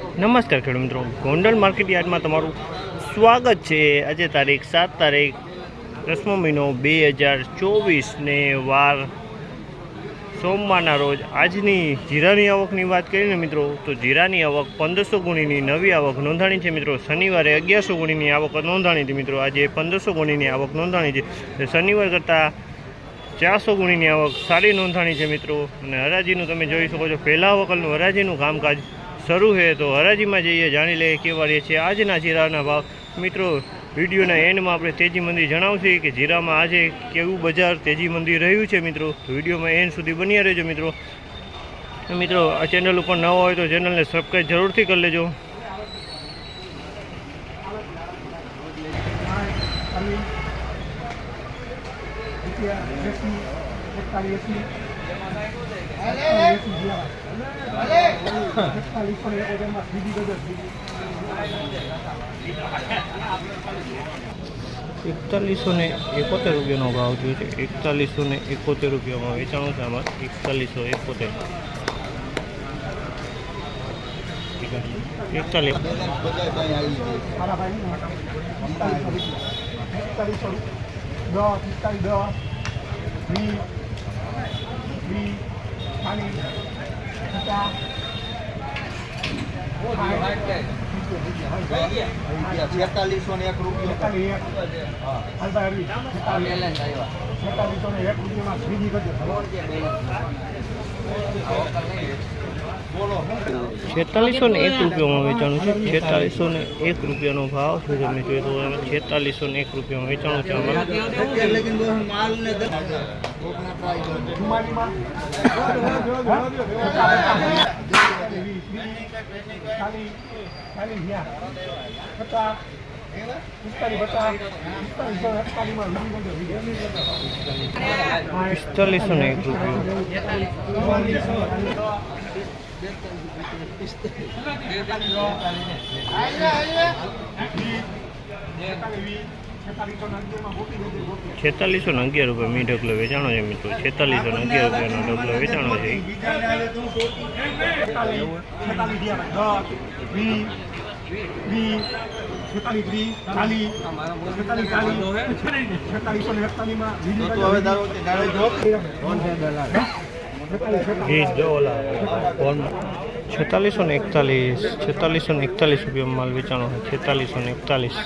નમસ્કાર ખેડૂત મિત્રો. ગોંડલ માર્કેટ યાર્ડમાં તમારું સ્વાગત છે. આજે તારીખ સાત તારીખ દસમો મહિનો બે હજાર ચોવીસને વાર સોમવારના રોજ આજની જીરાની આવકની વાત કરીને મિત્રો, તો જીરાની આવક પંદરસો ગુણીની નવી આવક નોંધાણી છે મિત્રો. શનિવારે અગિયારસો ગુણીની આવક નોંધાણી હતી મિત્રો. આજે પંદરસો ગુણીની આવક નોંધાણી છે. શનિવાર કરતાં ચારસો ગુણીની આવક સારી નોંધાણી છે મિત્રો. અને હરાજીનું તમે જોઈ શકો છો, પહેલા વકલનું હરાજીનું કામકાજ શરૂ છે તો હરાજીમાં જઈએ, જાણી લઈએ કેવા રહે છે આજના જીરાના ભાવ. મિત્રો, વિડીયોના એન્ડમાં આપણે તેજી મંદિર જણાવશે કે જીરામાં આજે કેવું બજાર તેજી મંદિર રહ્યું છે, મિત્રો? વિડીયોમાં એન્ડ સુધી બન્યા રહેજો, મિત્રો. મિત્રો, આ ચેનલ ઉપર નવા હોય તો ચેનલને સબસ્ક્રાઈબ જરૂરથી કરી લેજો. એકતાલીસો ને એકોતેર રૂપિયાનો ભાવ થયો છે. એકતાલીસો ને એકોતેર રૂપિયામાં વેચાણું છે આમાં. એકતાલીસો એકોતેર. એકતાલીસ છેતાલીસો ને એક રૂપિયામાં વેચાણું છે. છેતાલીસો ને એક રૂપિયાનો ભાવ છે તમે જોઈએ તો એમાં છેતાલીસો ને એક રૂપિયામાં વેચાણું છે આમાં. લેકિન બહુ માલ ને પિસ્તાલીસો ને એક રૂપિયો છેતાલીસો ને અગિયાર રૂપિયા મી ઢગલો વેચાણો છે મિત્રો. છેતાલીસો ને અગિયાર રૂપિયાનો ઢગલો વેચાણો છે. છેતાલીસો ને એકતાલીસ, છેતાલીસો ને એકતાલીસ રૂપિયા માલ વેચાણો છે. છેતાલીસો ને એકતાલીસ.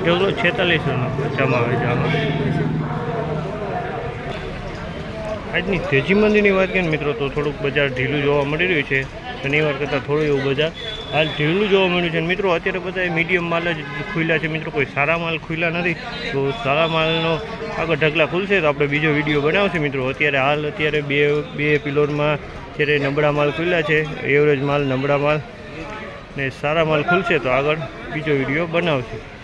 ઢગલો છેતાલીસોનો બચાવમાં વેચાણો આજની તેજી મંદીની વાત કરીએ મિત્રો, તો થોડુંક બજાર ઢીલું જોવા મળી રહ્યું છે. શનિવાર કરતાં થોડું એવું બજાર હાલ ઢીલું જોવા મળ્યું છે. મિત્રો, અત્યારે બધા મીડિયમ માલ જ ખુલ્યા છે. મિત્રો, કોઈ સારા માલ ખુલ્યા નથી. તો સારા માલનો આગળ ઢગલા ખુલશે તો આપણે બીજો વીડિયો બનાવશે. મિત્રો, અત્યારે હાલ અત્યારે બે બે પિલોરમાં અત્યારે નબળા માલ ખુલ્યા છે. એવરેજ માલ નબળા માલ ને સારા માલ ખુલશે તો આગળ બીજો વીડિયો બનાવશે.